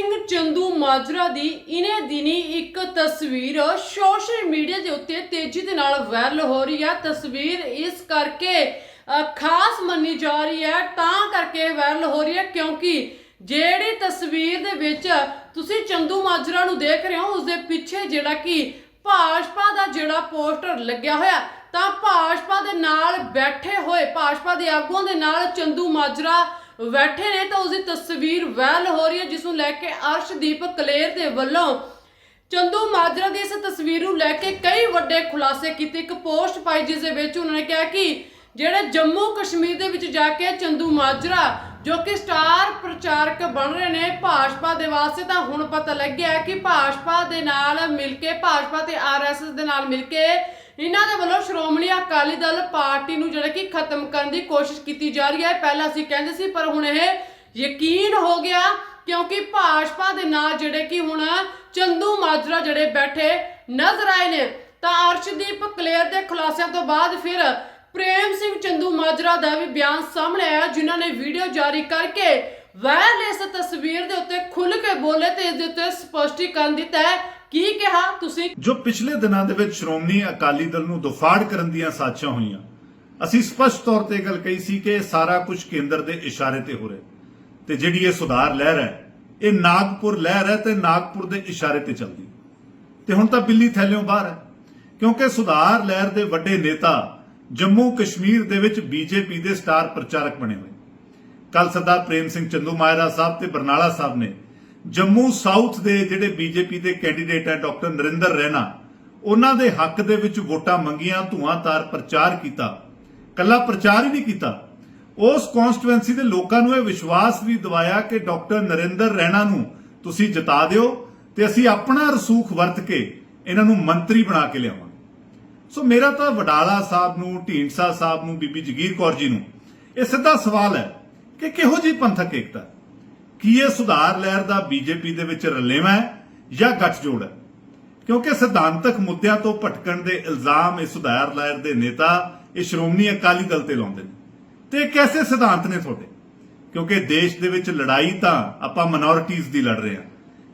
ਸਿੰਘ ਚੰਦੂ ਮਾਜਰਾ ਦੀ ਇਨੇ ਦਿਨੀ ਇੱਕ ਤਸਵੀਰ ਸੋਸ਼ਲ ਮੀਡੀਆ ਦੇ ਉੱਤੇ ਤੇਜ਼ੀ ਦੇ ਨਾਲ ਵਾਇਰਲ ਹੋ ਰਹੀ ਹੈ ਤਸਵੀਰ ਇਸ ਕਰਕੇ ਖਾਸ ਮੰਨੀ ਜਾ ਰਹੀ ਹੈ ਤਾਂ ਕਰਕੇ ਵਾਇਰਲ ਹੋ ਰਹੀ ਹੈ ਕਿਉਂਕਿ ਜਿਹੜੀ ਤਸਵੀਰ ਦੇ ਵਿੱਚ ਤੁਸੀਂ ਚੰਦੂ ਮਾਜਰਾ ਨੂੰ ਦੇਖ ਰਹੇ ਹੋ ਉਸ ਦੇ ਪਿੱਛੇ ਜਿਹੜਾ ਕਿ ਭਾਜਪਾ ਦਾ ਜਿਹੜਾ ਪੋਸਟਰ ਲੱਗਿਆ ਹੋਇਆ, ਤਾਂ ਭਾਜਪਾ ਦੇ ਨਾਲ ਬੈਠੇ ਹੋਏ, ਭਾਜਪਾ ਦੇ ਆਗੂਆਂ ਦੇ ਨਾਲ ਚੰਦੂ ਮਾਜਰਾ ਬੈਠੇ ਨੇ ਤਾਂ ਉਸ ਦੀ ਤਸਵੀਰ ਵਾਇਰਲ ਹੋ ਰਹੀ ਹੈ, ਜਿਸ ਨੂੰ ਲੈ ਕੇ ਅਰਸ਼ਦੀਪ ਕਲੇਰ ਦੇ ਵੱਲੋਂ ਚੰਦੂ ਮਾਜਰਾ ਦੀ ਇਸ ਤਸਵੀਰ ਨੂੰ ਲੈ ਕੇ ਕਈ ਵੱਡੇ ਖੁਲਾਸੇ ਕੀਤੇ। ਇੱਕ ਪੋਸਟ ਪਾਈ, ਜਿਸ ਦੇ ਵਿੱਚ ਉਹਨਾਂ ਨੇ ਕਿਹਾ ਕਿ ਜਿਹੜੇ ਜੰਮੂ ਕਸ਼ਮੀਰ ਦੇ ਵਿੱਚ ਜਾ ਕੇ ਚੰਦੂ ਮਾਜਰਾ, ਜੋ ਕਿ ਸਟਾਰ ਪ੍ਰਚਾਰਕ ਬਣ ਰਹੇ ਨੇ ਭਾਜਪਾ ਦੇ ਵਾਸਤੇ, ਤਾਂ ਹੁਣ ਪਤਾ ਲੱਗਿਆ ਕਿ ਭਾਜਪਾ ਦੇ ਨਾਲ ਮਿਲ ਕੇ, ਭਾਜਪਾ ਤੇ ਆਰਐਸਐਸ ਦੇ ਨਾਲ ਮਿਲ ਕੇ ਇਹਨਾਂ ਦੇ ਵੱਲੋਂ ਸ਼੍ਰੋਮਣੀ ਅਕਾਲੀ ਦਲ ਪਾਰਟੀ ਨੂੰ ਜਿਹੜਾ ਕਿ ਖਤਮ ਕਰਨ ਦੀ ਕੋਸ਼ਿਸ਼ ਕੀਤੀ ਜਾ ਰਹੀ ਹੈ। ਪਹਿਲਾਂ ਅਸੀਂ ਕਹਿੰਦੇ ਸੀ, ਪਰ ਹੁਣ ਇਹ ਯਕੀਨ ਹੋ ਗਿਆ ਕਿਉਂਕਿ ਭਾਜਪਾ ਦੇ ਨਾਲ ਜਿਹੜੇ ਕਿ ਹੁਣ ਚੰਦੂ ਮਾਜਰਾ ਜਿਹੜੇ ਬੈਠੇ ਨਜ਼ਰ ਆਏ ਨੇ, ਤਾਂ ਅਰਸ਼ਦੀਪ ਕਲੇਰ ਦੇ ਖੁਲਾਸਿਆਂ ਤੋਂ ਬਾਅਦ ਫਿਰ ਪ੍ਰੇਮ ਸਿੰਘ ਚੰਦੂ ਮਾਜਰਾ ਦਾ ਵੀ ਬਿਆਨ ਸਾਹਮਣੇ ਆਇਆ, ਜਿਨ੍ਹਾਂ ਨੇ ਵੀਡੀਓ ਜਾਰੀ ਕਰਕੇ ਵਾਇਰਲ ਇਸ ਤਸਵੀਰ ਦੇ ਉੱਤੇ ਖੁੱਲ ਕੇ ਬੋਲੇ ਤੇ ਇਸ ਦੇ ਉੱਤੇ ਸਪਸ਼ਟੀਕਰਨ ਦਿੱਤਾ ਹੈ। ਕੀ ਕਿਹਾ ਤੁਸੀਂ? ਜੋ ਪਿਛਲੇ ਦਿਨਾਂ ਦੇ ਵਿੱਚ ਸ਼੍ਰੋਮਣੀ ਅਕਾਲੀ ਦਲ ਨੂੰ ਦੁਫਾੜ ਕਰਨ ਦੀਆਂ ਸਾਜ਼ਿਸ਼ਾਂ ਹੋਈਆਂ, ਅਸੀਂ ਸਪਸ਼ਟ ਤੌਰ ਤੇ ਗੱਲ ਕਹੀ ਸੀ ਕਿ ਸਾਰਾ ਕੁਝ ਕੇਂਦਰ ਦੇ ਇਸ਼ਾਰੇ ਤੇ ਹੋ ਰਿਹਾ ਤੇ ਜਿਹੜੀ ਇਹ ਸੁਧਾਰ ਲਹਿਰ ਹੈ, ਇਹ ਨਾਗਪੁਰ ਲਹਿਰ ਹੈ ਤੇ ਨਾਗਪੁਰ ਦੇ ਇਸ਼ਾਰੇ ਤੇ ਚੱਲਦੀ ਤੇ ਹੁਣ ਤਾਂ ਬਿੱਲੀ ਥੈਲਿਓਂ ਬਾਹਰ ਹੈ, ਕਿਉਂਕਿ ਸੁਧਾਰ ਲਹਿਰ ਦੇ ਵੱਡੇ ਨੇਤਾ ਜੰਮੂ ਕਸ਼ਮੀਰ ਦੇ ਵਿੱਚ ਬੀਜੇਪੀ ਦੇ ਸਟਾਰ ਪ੍ਰਚਾਰਕ ਬਣੇ ਹੋਏ ਕੱਲ ਸਰਦਾਰ ਪ੍ਰੇਮ ਸਿੰਘ ਚੰਦੂ ਮਾਇਰਾ ਸਾਹਿਬ ਤੇ ਬਰਨਾਲਾ ਸਾਹਿਬ ਨੇ ਜੰਮੂ ਸਾਊਥ ਦੇ ਜਿਹੜੇ ਬੀਜੇਪੀ ਦੇ ਕੈਂਡੀਡੇਟ ਹੈ ਡਾਕਟਰ ਨਰਿੰਦਰ ਰੈਣਾ, ਉਹਨਾਂ ਦੇ ਹੱਕ ਦੇ ਵਿੱਚ ਵੋਟਾਂ ਮੰਗੀਆਂ ਧੂਆਂਤਾਰ ਪ੍ਰਚਾਰ ਕੀਤਾ, ਕੱਲਾ ਪ੍ਰਚਾਰ ਹੀ ਨਹੀਂ ਕੀਤਾ। ਉਸ ਕਨਸਟੀਟੂਐਂਸੀ ਦੇ ਲੋਕਾਂ ਨੂੰ ਇਹ ਵਿਸ਼ਵਾਸ ਵੀ ਦਿਵਾਇਆ ਕਿ ਡਾਕਟਰ ਨਰਿੰਦਰ ਰੈਣਾ ਨੂੰ ਤੁਸੀਂ ਜਿਤਾ ਦਿਓ ਤੇ ਅਸੀਂ ਆਪਣਾ ਰਸੂਖ ਵਰਤ ਕੇ ਇਹਨਾਂ ਨੂੰ ਮੰਤਰੀ ਬਣਾ ਕੇ ਲਿਆਵਾਂਗੇ। ਸੋ ਮੇਰਾ ਤਾਂ ਵਡਾਲਾ ਸਾਹਿਬ ਨੂੰ, ਢੀਂਡਸਾ ਸਾਹਿਬ ਨੂੰ, ਬੀਬੀ ਜਗੀਰ ਕੌਰ ਜੀ ਨੂੰ ਇਹ ਸਿੱਧਾ ਸਵਾਲ ਹੈ ਕਿ ਕਿਹੋ ਜੀ ਪੰਥਕ ਏਕਤਾ ਕੀ ਇਹ ਸੁਧਾਰ ਲਹਿਰ ਦਾ ਬੀਜੇਪੀ ਦੇ ਵਿੱਚ ਰਲੇਵਾਂ ਹੈ ਜਾਂ ਗੱਠਜੋੜ ਹੈ? ਕਿਉਂਕਿ ਸਿਧਾਂਤਕ ਮੁੱਦਿਆਂ ਤੋਂ ਭਟਕਣ ਦੇ ਇਲਜ਼ਾਮ ਇਹ ਸੁਧਾਰ ਲਹਿਰ ਦੇ ਨੇਤਾ, ਇਹ ਸ਼੍ਰੋਮਣੀ ਅਕਾਲੀ ਦਲ ਤੇ ਲਾਉਂਦੇ ਨੇ। ਤੇ ਇਹ ਸਿਧਾਂਤ ਨੇ ਤੁਹਾਡੇ? ਕਿਉਂਕਿ ਦੇਸ਼ ਦੇ ਵਿੱਚ ਲੜਾਈ ਤਾਂ ਆਪਾਂ ਮਿਨੋਰਿਟੀਜ਼ ਦੀ ਲੜ ਰਹੇ ਹਾਂ।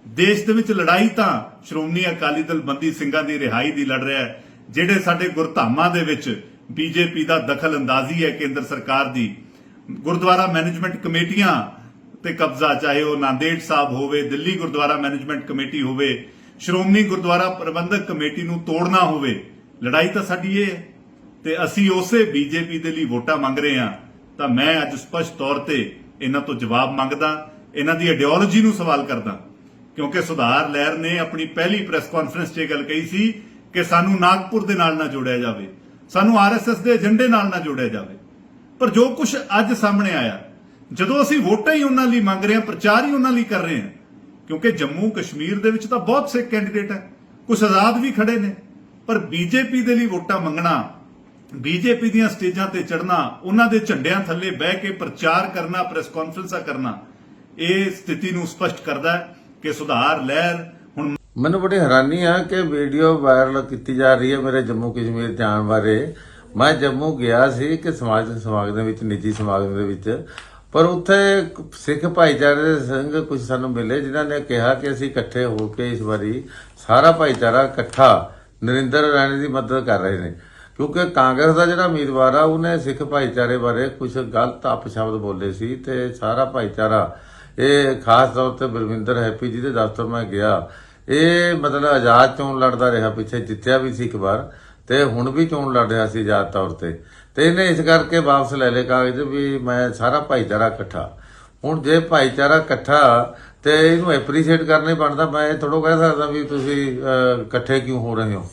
ਦੇਸ਼ ਦੇ ਵਿੱਚ ਲੜਾਈ ਤਾਂ ਸ਼੍ਰੋਮਣੀ ਅਕਾਲੀ ਦਲ ਬੰਦੀ ਸਿੰਘਾਂ ਦੀ ਰਿਹਾਈ ਦੀ ਲੜ ਰਿਹਾ ਹੈ, ਜਿਹੜੇ ਸਾਡੇ ਗੁਰਧਾਮਾਂ ਦੇ ਵਿੱਚ ਬੀਜੇਪੀ ਦਾ ਦਖਲ ਅੰਦਾਜ਼ੀ ਹੈ, ਕੇਂਦਰ ਸਰਕਾਰ ਦੀ। ਗੁਰਦੁਆਰਾ ਮੈਨੇਜਮੈਂਟ ਕਮੇਟੀਆਂ ਤੇ ਕਬਜ਼ਾ, ਚਾਹੇ ਉਹ ਨਾਂਦੇੜ ਸਾਹਿਬ ਹੋਵੇ, ਦਿੱਲੀ ਗੁਰਦੁਆਰਾ ਮੈਨੇਜਮੈਂਟ ਕਮੇਟੀ ਹੋਵੇ, ਸ਼੍ਰੋਮਣੀ ਗੁਰਦੁਆਰਾ ਪ੍ਰਬੰਧਕ ਕਮੇਟੀ ਨੂੰ ਤੋੜਨਾ ਹੋਵੇ, ਲੜਾਈ ਤਾਂ ਸਾਡੀ ਇਹ ਹੈ। ਤੇ ਅਸੀਂ ਉਸੇ ਬੀਜੇਪੀ ਦੇ ਲਈ ਵੋਟਾਂ ਮੰਗ ਰਹੇ ਹਾਂ। ਤਾਂ ਮੈਂ ਅੱਜ ਸਪਸ਼ਟ ਤੌਰ ਤੇ ਇਹਨਾਂ ਤੋਂ ਜਵਾਬ ਮੰਗਦਾ, ਇਹਨਾਂ ਦੀ ਆਈਡੀਓਲੋਜੀ ਨੂੰ ਸਵਾਲ ਕਰਦਾ। ਕਿਉਂਕਿ ਸੁਧਾਰ ਲਹਿਰ ਨੇ ਆਪਣੀ ਪਹਿਲੀ ਪ੍ਰੈਸ ਕਾਨਫਰੰਸ 'ਚ ਇਹ ਗੱਲ ਕਹੀ ਸੀ ਕਿ ਸਾਨੂੰ ਨਾਗਪੁਰ ਦੇ ਨਾਲ ਨਾ ਜੋੜਿਆ ਜਾਵੇ, ਸਾਨੂੰ ਆਰਐਸਐਸ ਦੇ ਏਜੰਡੇ ਨਾਲ ਨਾ ਜੋੜਿਆ ਜਾਵੇ। ਪਰ ਜੋ ਕੁਝ ਅੱਜ ਸਾਹਮਣੇ ਆਇਆ ਜਦੋਂ ਅਸੀਂ ਵੋਟਾਂ ਹੀ ਉਹਨਾਂ ਲਈ ਮੰਗ ਰਹੇ ਹਾਂ, ਪ੍ਰਚਾਰ ਹੀ ਉਹਨਾਂ ਲਈ ਕਰ ਰਹੇ ਹਾਂ, ਕਿਉਂਕਿ ਜੰਮੂ ਕਸ਼ਮੀਰ ਦੇ ਵਿੱਚ ਤਾਂ ਬਹੁਤ ਸੇ ਕੈਂਡੀਡੇਟ ਹੈ ਕੁਝ ਆਜ਼ਾਦ ਵੀ ਖੜੇ ਨੇ, ਪਰ ਬੀਜੇਪੀ ਦੇ ਲਈ ਵੋਟਾਂ ਮੰਗਣਾ, ਬੀਜੇਪੀ ਦੀਆਂ ਸਟੇਜਾਂ ਤੇ ਚੜਨਾ ਉਹਨਾਂ ਦੇ ਝੰਡਿਆਂ ਥੱਲੇ ਬਹਿ ਕੇ ਪ੍ਰਚਾਰ ਕਰਨਾ ਪ੍ਰੈਸ ਕਾਨਫਰੰਸਾਂ ਕਰਨਾ, ਇਹ ਸਥਿਤੀ ਨੂੰ ਸਪਸ਼ਟ ਕਰਦਾ ਹੈ ਕਿ ਸੁਧਾਰ, ਲਹਿਰ ਹੁਣ ਮੈਨੂੰ ਬੜੀ ਹੈਰਾਨੀ ਆ ਕਿ ਵੀਡੀਓ ਵਾਇਰਲ ਕੀਤੀ ਜਾ ਰਹੀ ਹੈ ਮੇਰੇ ਜੰਮੂ ਕਸ਼ਮੀਰ ਜਾਣ ਬਾਰੇ। ਮੈਂ ਜੰਮੂ ਗਿਆ ਸੀ ਕਿ ਸਮਾਜ ਸਮਾਗਮ ਦੇ ਵਿੱਚ, ਨਿੱਜੀ ਸਮਾਗਮ ਦੇ ਵਿੱਚ। ਪਰ ਉੱਥੇ ਸਿੱਖ ਭਾਈਚਾਰੇ ਦੇ ਸੰਗ ਕੁਝ ਸਾਨੂੰ ਮਿਲੇ, ਜਿਨ੍ਹਾਂ ਨੇ ਕਿਹਾ ਕਿ ਅਸੀਂ ਇਕੱਠੇ ਹੋ ਕੇ ਇਸ ਵਾਰੀ ਸਾਰਾ ਭਾਈਚਾਰਾ ਇਕੱਠਾ ਨਰਿੰਦਰ ਰਾਣੇ ਦੀ ਮਦਦ ਕਰ ਰਹੇ ਨੇ। ਕਿਉਂਕਿ ਕਾਂਗਰਸ ਦਾ ਜਿਹੜਾ ਉਮੀਦਵਾਰ ਆ, ਉਹਨੇ ਸਿੱਖ ਭਾਈਚਾਰੇ ਬਾਰੇ ਕੁਝ ਗਲਤ ਅਪਸ਼ਬਦ ਬੋਲੇ ਸੀ ਤੇ ਸਾਰਾ ਭਾਈਚਾਰਾ, ਇਹ ਖਾਸ ਤੌਰ ਤੇ ਬਲਵਿੰਦਰ ਹੈਪੀ ਜੀ ਦੇ ਦਫ਼ਤਰ ਮੈਂ ਗਿਆ। ਇਹ ਮਤਲਬ ਆਜ਼ਾਦ ਚੋਣ ਲੜਦਾ ਰਿਹਾ, ਪਿੱਛੇ ਜਿੱਤਿਆ ਵੀ ਸੀ ਇੱਕ ਵਾਰ। ਤੇ ਹੁਣ ਵੀ ਚੋਣ ਲੜ ਰਿਹਾ ਸੀ ਆਜ਼ਾਦ ਤੌਰ ਤੇ? ਤੇ ਇਹਨੇ ਇਸ ਕਰਕੇ ਵਾਪਸ ਲੈ ਲਏ ਕਾਗਜ਼ ਵੀ ਮੈਂ ਸਾਰਾ ਭਾਈਚਾਰਾ ਇਕੱਠਾ। ਹੁਣ ਜੇ ਭਾਈਚਾਰਾ ਇਕੱਠਾ ਤੇ ਇਹਨੂੰ ਐਪਰੀਸ਼ੀਏਟ ਕਰਨਾ ਹੀ ਬਣਦਾ, ਮੈਂ ਇਹ ਥੋੜੋ ਕਹਿ ਸਕਦਾ ਵੀ ਤੁਸੀਂ ਇਕੱਠੇ ਕਿਉਂ ਹੋ ਰਹੇ ਹੋ?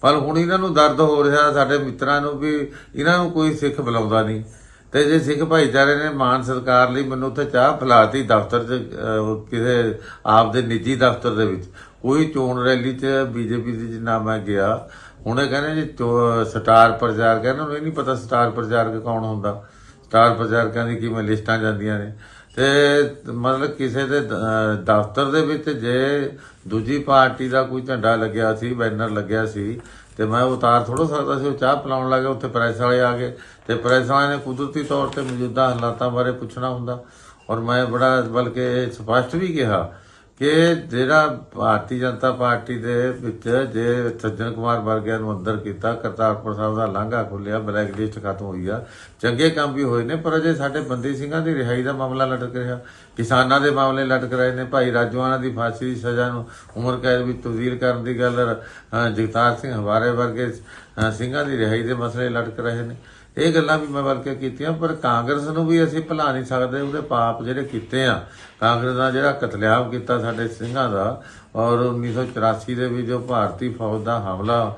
ਪਰ ਹੁਣ ਇਹਨਾਂ ਨੂੰ ਦਰਦ ਹੋ ਰਿਹਾ, ਸਾਡੇ ਮਿੱਤਰਾਂ ਨੂੰ ਵੀ ਇਹਨਾਂ ਨੂੰ ਕੋਈ ਸਿੱਖ ਬੁਲਾਉਂਦਾ ਨਹੀਂ। ਤੇ ਜੇ ਸਿੱਖ ਭਾਈਚਾਰੇ ਨੇ ਮਾਨ ਸਰਕਾਰ ਲਈ ਮੈਨੂੰ ਉੱਥੇ ਚਾਹ ਫਲਾਤੀ ਦਫ਼ਤਰ 'ਚ ਕਿਸੇ ਆਪ ਦੇ ਨਿੱਜੀ ਦਫ਼ਤਰ ਦੇ ਵਿੱਚ। ਕੋਈ ਚੋਣ ਰੈਲੀ 'ਚ, ਬੀਜੇਪੀ ਦੀ ਜਿੰਨਾ ਮੈਂ ਗਿਆ ਹੁਣ ਇਹ ਕਹਿੰਦੇ ਜੀ ਚੋ- ਸਟਾਰ ਪ੍ਰਚਾਰਕ ਇਹਨਾਂ ਨੂੰ ਇਹ ਨਹੀਂ ਪਤਾ ਸਟਾਰ ਪ੍ਰਚਾਰਕ ਕੌਣ ਹੁੰਦਾ। ਸਟਾਰ ਪ੍ਰਚਾਰਕਾਂ ਦੀ ਕਿਵੇਂ ਲਿਸਟਾਂ ਜਾਂਦੀਆਂ ਨੇ। ਤੇ ਮਤਲਬ ਕਿਸੇ ਦੇ ਦਫ਼ਤਰ ਦੇ ਵਿੱਚ ਜੇ ਦੂਜੀ ਪਾਰਟੀ ਦਾ ਕੋਈ ਝੰਡਾ ਲੱਗਿਆ ਸੀ, ਬੈਨਰ ਲੱਗਿਆ ਸੀ, ਤੇ ਮੈਂ ਉਤਾਰ ਥੋੜਾ ਸਕਦਾ ਸੀ, ਉਹ ਚਾਹ ਪਿਲਾਉਣ ਲੱਗਾ, ਉੱਥੇ ਪ੍ਰੈਸ ਵਾਲੇ ਆ ਗਏ। ਤੇ ਪ੍ਰੈਸ ਵਾਲਿਆਂ ਨੇ ਕੁਦਰਤੀ ਤੌਰ ਤੇ ਮੌਜੂਦਾ ਹਾਲਾਤਾਂ ਬਾਰੇ ਪੁੱਛਣਾ ਹੁੰਦਾ। ਔਰ ਮੈਂ ਬੜਾ, ਬਲਕਿ ਸਪਸ਼ਟ ਵੀ ਕਿਹਾ ਕਿ ਜਿਹੜਾ ਭਾਰਤੀ ਜਨਤਾ ਪਾਰਟੀ ਦੇ ਵਿੱਚ ਜੇ ਸੱਜਣ ਕੁਮਾਰ ਵਰਗਿਆਂ ਨੂੰ ਅੰਦਰ ਕੀਤਾ, ਕਰਤਾਰਪੁਰ ਸਾਹਿਬ ਦਾ ਲਾਂਘਾ ਖੁੱਲਿਆ ਬਲੈਕ ਲਿਸਟ ਖਤਮ ਹੋਈ ਆ। ਚੰਗੇ ਕੰਮ ਵੀ ਹੋਏ ਨੇ, ਪਰ ਅਜੇ ਸਾਡੇ ਬੰਦੀ ਸਿੰਘਾਂ ਦੀ ਰਿਹਾਈ ਦਾ ਮਾਮਲਾ ਲਟਕ ਰਿਹਾ। ਕਿਸਾਨਾਂ ਦੇ ਮਾਮਲੇ ਲਟਕ ਰਹੇ ਨੇ। ਭਾਈ ਰਾਜਵਾਨਾ ਦੀ ਫਾਂਸੀ ਦੀ ਸਜ਼ਾ ਨੂੰ ਉਮਰ ਕੈਦ ਵਿੱਚ ਤਬਦੀਲ ਕਰਨ ਦੀ ਗੱਲ ਜਗਤਾਰ ਸਿੰਘ ਹਵਾਰੇ ਵਰਗੇ ਸਿੰਘਾਂ ਦੀ ਰਿਹਾਈ ਦੇ ਮਸਲੇ ਲਟਕ ਰਹੇ ਨੇ। ਇਹ ਗੱਲਾਂ ਵੀ ਮੈਂ ਬਲਕਿ ਕੀਤੀਆਂ, ਪਰ ਕਾਂਗਰਸ ਨੂੰ ਵੀ ਅਸੀਂ ਭੁਲਾ ਨਹੀਂ ਸਕਦੇ, ਉਹਦੇ ਪਾਪ ਜਿਹੜੇ ਕੀਤੇ ਆ। ਕਾਂਗਰਸ ਦਾ ਜਿਹੜਾ ਕਤਲੇਆਮ ਕੀਤਾ ਸਾਡੇ ਸਿੰਘਾਂ ਦਾ, ਔਰ 1984 ਦੇ ਵਿੱਚ ਜੋ ਭਾਰਤੀ ਫੌਜ ਦਾ ਹਮਲਾ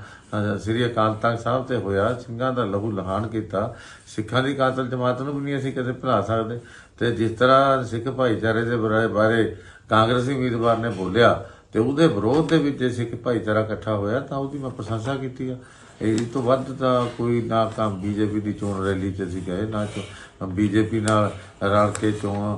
ਸ੍ਰੀ ਅਕਾਲ ਤਖਤ ਸਾਹਿਬ ਤੇ ਹੋਇਆ, ਸਿੰਘਾਂ ਦਾ ਲਹੂ ਲਹਾਨ ਕੀਤਾ। ਸਿੱਖਾਂ ਦੀ ਕਾਤਲ ਜਮਾਤ ਨੂੰ ਵੀ ਨਹੀਂ ਅਸੀਂ ਕਦੇ ਭੁਲਾ ਸਕਦੇ। ਤੇ ਜਿਸ ਤਰ੍ਹਾਂ ਸਿੱਖ ਭਾਈਚਾਰੇ ਦੇ ਬਾਰੇ- ਬਾਰੇ ਕਾਂਗਰਸੀ ਉਮੀਦਵਾਰ ਨੇ ਬੋਲਿਆ, ਤੇ ਉਹਦੇ ਵਿਰੋਧ ਦੇ ਵਿੱਚ ਜੇ ਸਿੱਖ ਭਾਈਚਾਰਾ ਇਕੱਠਾ ਹੋਇਆ, ਤਾਂ ਉਹਦੀ ਮੈਂ ਪ੍ਰਸ਼ੰਸਾ ਕੀਤੀ ਆ। ਇਸ ਤੋਂ ਵੱਧ ਤਾਂ ਕੋਈ ਨਾ ਕੰਮ ਬੀਜੇਪੀ ਦੀ ਚੋਣ ਰੈਲੀ 'ਚ ਅਸੀਂ ਗਏ, ਨਾ ਬੀਜੇਪੀ ਨਾਲ ਰਲ ਕੇ ਚੋਣ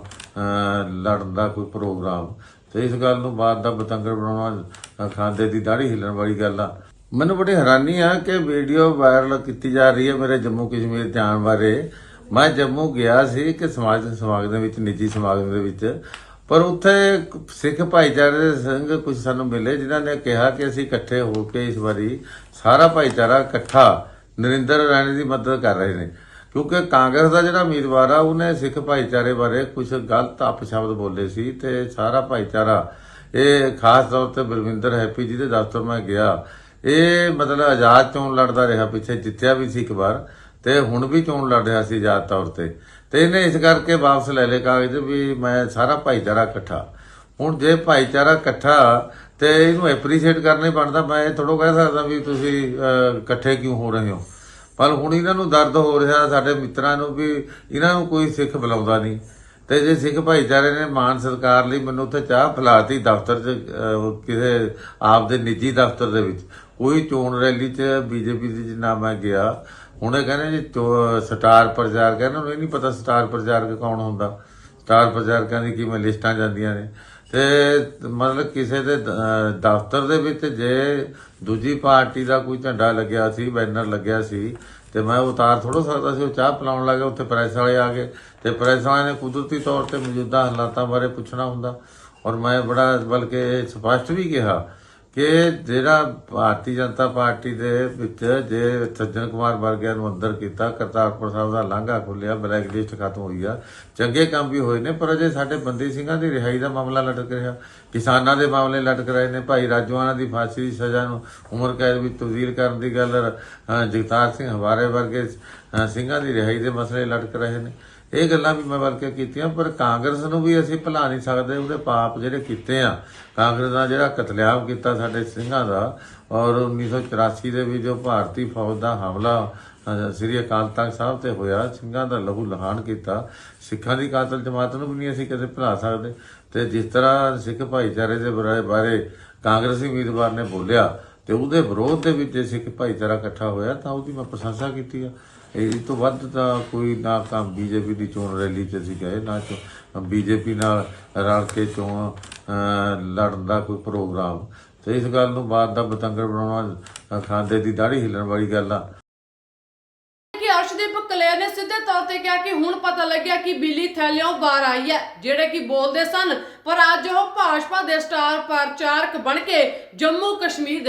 ਲੜਨ ਦਾ ਕੋਈ ਪ੍ਰੋਗਰਾਮ। ਤੇ ਇਸ ਗੱਲ ਨੂੰ ਬਾਤ ਦਾ ਬਤੰਗੜ ਬਣਾਉਣਾ ਖਾਂਦੇ ਦੀ ਦਾੜੀ ਹਿੱਲਣ ਵਾਲੀ ਗੱਲ ਆ। ਮੈਨੂੰ ਬੜੀ ਹੈਰਾਨੀ ਆ ਕਿ ਵੀਡੀਓ ਵਾਇਰਲ ਕੀਤੀ ਜਾ ਰਹੀ ਹੈ ਮੇਰੇ ਜੰਮੂ ਕਸ਼ਮੀਰ ਜਾਣ ਬਾਰੇ। ਮੈਂ ਜੰਮੂ ਗਿਆ ਸੀ ਕਿ ਸਮਾਜ ਸਮਾਗਮ ਦੇ ਵਿੱਚ, ਨਿੱਜੀ ਸਮਾਗਮ ਦੇ ਵਿੱਚ। ਪਰ ਉੱਥੇ ਸਿੱਖ ਭਾਈਚਾਰੇ ਦੇ ਸੰਗ ਕੁਝ ਸਾਨੂੰ ਮਿਲੇ, ਜਿਨ੍ਹਾਂ ਨੇ ਕਿਹਾ ਕਿ ਅਸੀਂ ਇਕੱਠੇ ਹੋ ਕੇ ਇਸ ਵਾਰੀ ਸਾਰਾ ਭਾਈਚਾਰਾ ਇਕੱਠਾ ਨਰਿੰਦਰ ਰਾਣੇ ਦੀ ਮਦਦ ਕਰ ਰਹੇ ਨੇ। ਕਿਉਂਕਿ ਕਾਂਗਰਸ ਦਾ ਜਿਹੜਾ ਉਮੀਦਵਾਰ ਆ, ਉਹਨੇ ਸਿੱਖ ਭਾਈਚਾਰੇ ਬਾਰੇ ਕੁਝ ਗਲਤ ਅਪਸ਼ਬਦ ਬੋਲੇ ਸੀ ਤੇ ਸਾਰਾ ਭਾਈਚਾਰਾ, ਇਹ ਖਾਸ ਤੌਰ ਤੇ ਬਲਵਿੰਦਰ ਹੈਪੀ ਜੀ ਦੇ ਦਫ਼ਤਰ ਮੈਂ ਗਿਆ। ਇਹ ਮਤਲਬ ਆਜ਼ਾਦ ਚੋਣ ਲੜਦਾ ਰਿਹਾ, ਪਿੱਛੇ ਜਿੱਤਿਆ ਵੀ ਸੀ ਇੱਕ ਵਾਰ। ਤੇ ਹੁਣ ਵੀ ਚੋਣ ਲੜ ਰਿਹਾ ਸੀ ਆਜ਼ਾਦ ਤੌਰ ਤੇ? ਤੇ ਇਹਨੇ ਇਸ ਕਰਕੇ ਵਾਪਸ ਲੈ ਲਏ ਕਾਗਜ਼ ਵੀ ਮੈਂ ਸਾਰਾ ਭਾਈਚਾਰਾ ਇਕੱਠਾ। ਹੁਣ ਜੇ ਭਾਈਚਾਰਾ ਇਕੱਠਾ ਤੇ ਇਹਨੂੰ ਐਪਰੀਸ਼ੀਏਟ ਕਰਨੇ ਬਣਦਾ, ਮੈਂ ਇਹ ਥੋੜੋ ਕਹਿ ਸਕਦਾ ਵੀ ਤੁਸੀਂ ਇਕੱਠੇ ਕਿਉਂ ਹੋ ਰਹੇ ਹੋ? ਪਰ ਹੁਣ ਇਹਨਾਂ ਨੂੰ ਦਰਦ ਹੋ ਰਿਹਾ, ਸਾਡੇ ਮਿੱਤਰਾਂ ਨੂੰ ਵੀ, ਇਹਨਾਂ ਨੂੰ ਕੋਈ ਸਿੱਖ ਬੁਲਾਉਂਦਾ ਨਹੀਂ। ਤੇ ਜੇ ਸਿੱਖ ਭਾਈਚਾਰੇ ਨੇ ਮਾਨ ਸਰਕਾਰ ਲਈ ਮੈਨੂੰ ਉੱਥੇ ਚਾਹ ਫਲਾਤੀ ਦਫ਼ਤਰ 'ਚ ਕਿਸੇ ਆਪ ਦੇ ਨਿੱਜੀ ਦਫ਼ਤਰ ਦੇ ਵਿੱਚ। ਕੋਈ ਚੋਣ ਰੈਲੀ 'ਚ, ਬੀਜੇਪੀ ਦੀ ਜਿੰਨਾ ਮੈਂ ਗਿਆ ਹੁਣ ਇਹ ਕਹਿੰਦੇ ਜੀ ਚੋ- ਸਟਾਰ ਪ੍ਰਚਾਰਕ ਇਹਨਾਂ ਨੂੰ ਇਹ ਨਹੀਂ ਪਤਾ ਸਟਾਰ ਪ੍ਰਚਾਰਕ ਕੌਣ ਹੁੰਦਾ। ਸਟਾਰ ਪ੍ਰਚਾਰਕਾਂ ਦੀ ਕਿਵੇਂ ਲਿਸਟਾਂ ਜਾਂਦੀਆਂ ਨੇ। ਤੇ ਮਤਲਬ ਕਿਸੇ ਦੇ ਦਫ਼ਤਰ ਦੇ ਵਿੱਚ ਜੇ ਦੂਜੀ ਪਾਰਟੀ ਦਾ ਕੋਈ ਝੰਡਾ ਲੱਗਿਆ ਸੀ, ਬੈਨਰ ਲੱਗਿਆ ਸੀ, ਤੇ ਮੈਂ ਉਤਾਰ ਥੋੜੋ ਸਕਦਾ ਸੀ, ਉਹ ਚਾਹ ਪਿਲਾਉਣ ਲੱਗਾ, ਉੱਥੇ ਪ੍ਰੈਸ ਵਾਲੇ ਆ ਗਏ। ਤੇ ਪ੍ਰੈਸ ਵਾਲਿਆਂ ਨੇ ਕੁਦਰਤੀ ਤੌਰ ਤੇ ਮੌਜੂਦਾ ਹਾਲਾਤਾਂ ਬਾਰੇ ਪੁੱਛਣਾ ਹੁੰਦਾ। ਔਰ ਮੈਂ ਬੜਾ, ਬਲਕਿ ਸਪਸ਼ਟ ਵੀ ਕਿਹਾ ਕਿ ਜਿਹੜਾ ਭਾਰਤੀ ਜਨਤਾ ਪਾਰਟੀ ਦੇ ਵਿੱਚ ਜੇ ਸੱਜਣ ਕੁਮਾਰ ਵਰਗਿਆਂ ਨੂੰ ਅੰਦਰ ਕੀਤਾ, ਕਰਤਾਰਪੁਰ ਸਾਹਿਬ ਦਾ ਲਾਂਘਾ ਖੁੱਲਿਆ ਬਲੈਕ ਲਿਸਟ ਖਤਮ ਹੋਈ ਆ। ਚੰਗੇ ਕੰਮ ਵੀ ਹੋਏ ਨੇ, ਪਰ ਅਜੇ ਸਾਡੇ ਬੰਦੀ ਸਿੰਘਾਂ ਦੀ ਰਿਹਾਈ ਦਾ ਮਾਮਲਾ ਲਟਕ ਰਿਹਾ। ਕਿਸਾਨਾਂ ਦੇ ਮਾਮਲੇ ਲਟਕ ਰਹੇ ਨੇ। ਭਾਈ ਰਾਜਵਾਨਾ ਦੀ ਫਾਂਸੀ ਦੀ ਸਜ਼ਾ ਨੂੰ ਉਮਰ ਕੈਦ ਵਿੱਚ ਤਬਦੀਲ ਕਰਨ ਦੀ ਗੱਲ ਜਗਤਾਰ ਸਿੰਘ ਹਵਾਰੇ ਵਰਗੇ ਸਿੰਘਾਂ ਦੀ ਰਿਹਾਈ ਦੇ ਮਸਲੇ ਲਟਕ ਰਹੇ ਨੇ। ਇਹ ਗੱਲਾਂ ਵੀ ਮੈਂ ਬਲਕਿ ਕੀਤੀਆਂ, ਪਰ ਕਾਂਗਰਸ ਨੂੰ ਵੀ ਅਸੀਂ ਭੁਲਾ ਨਹੀਂ ਸਕਦੇ, ਉਹਦੇ ਪਾਪ ਜਿਹੜੇ ਕੀਤੇ ਆ। ਕਾਂਗਰਸ ਦਾ ਜਿਹੜਾ ਕਤਲੇਆਮ ਕੀਤਾ ਸਾਡੇ ਸਿੰਘਾਂ ਦਾ, ਔਰ 1984 ਦੇ ਵਿੱਚ ਜੋ ਭਾਰਤੀ ਫੌਜ ਦਾ ਹਮਲਾ ਸ੍ਰੀ ਅਕਾਲ ਤਖਤ ਸਾਹਿਬ ਤੇ ਹੋਇਆ, ਸਿੰਘਾਂ ਦਾ ਲਹੂ ਲਹਾਨ ਕੀਤਾ। ਸਿੱਖਾਂ ਦੀ ਕਾਤਲ ਜਮਾਤ ਨੂੰ ਵੀ ਨਹੀਂ ਅਸੀਂ ਕਦੇ ਭੁਲਾ ਸਕਦੇ। ਤੇ ਜਿਸ ਤਰ੍ਹਾਂ ਸਿੱਖ ਭਾਈਚਾਰੇ ਦੇ ਬਾਰੇ- ਬਾਰੇ ਕਾਂਗਰਸੀ ਉਮੀਦਵਾਰ ਨੇ ਬੋਲਿਆ, ਤੇ ਉਹਦੇ ਵਿਰੋਧ ਦੇ ਵਿੱਚ ਜੇ ਸਿੱਖ ਭਾਈਚਾਰਾ ਇਕੱਠਾ ਹੋਇਆ, ਤਾਂ ਉਹਦੀ ਮੈਂ ਪ੍ਰਸ਼ੰਸਾ ਕੀਤੀ ਆ। ਇਹ ਤੋਂ ਵੱਧ ਤਾਂ ਕੋਈ ਨਾ ਕੰਮ ਬੀਜੇਪੀ ਦੀ ਚੋਣ ਰੈਲੀ 'ਚ ਅਸੀਂ ਗਏ, ਨਾ ਬੀਜੇਪੀ ਨਾਲ ਰਲ ਕੇ ਚੋਣ ਲੜਨ ਦਾ ਕੋਈ ਪ੍ਰੋਗਰਾਮ। ਤੇ ਇਸ ਗੱਲ ਨੂੰ ਬਾਤ ਦਾ ਬਤੰਗੜ ਬਣਾਉਣਾ ਖਾਂਦੇ ਦੀ ਦਾੜੀ ਹਿਲਣ ਵਾਲੀ ਗੱਲ ਆ। ਅਰਸ਼ਦੀਪ ਕਲੇਰ ਨੇ ਸਿੱਧੇ ਤੌਰ ਤੇ ਕਿਹਾ ਕਿ ਹੁਣ ਪਤਾ ਲੱਗਿਆ ਕਿ ਬਿੱਲੀ ਥੈਲਿਓਂ ਬਾਹਰ ਆਈ ਹੈ, ਜਿਹੜੇ ਕਿ ਬੋਲਦੇ ਸਨ, ਪਰ ਅੱਜ ਉਹ ਭਾਜਪਾ ਦੇ ਸਟਾਰ ਪ੍ਰਚਾਰਕ ਬਣ ਕੇ ਜੰਮੂ ਕਸ਼ਮੀਰ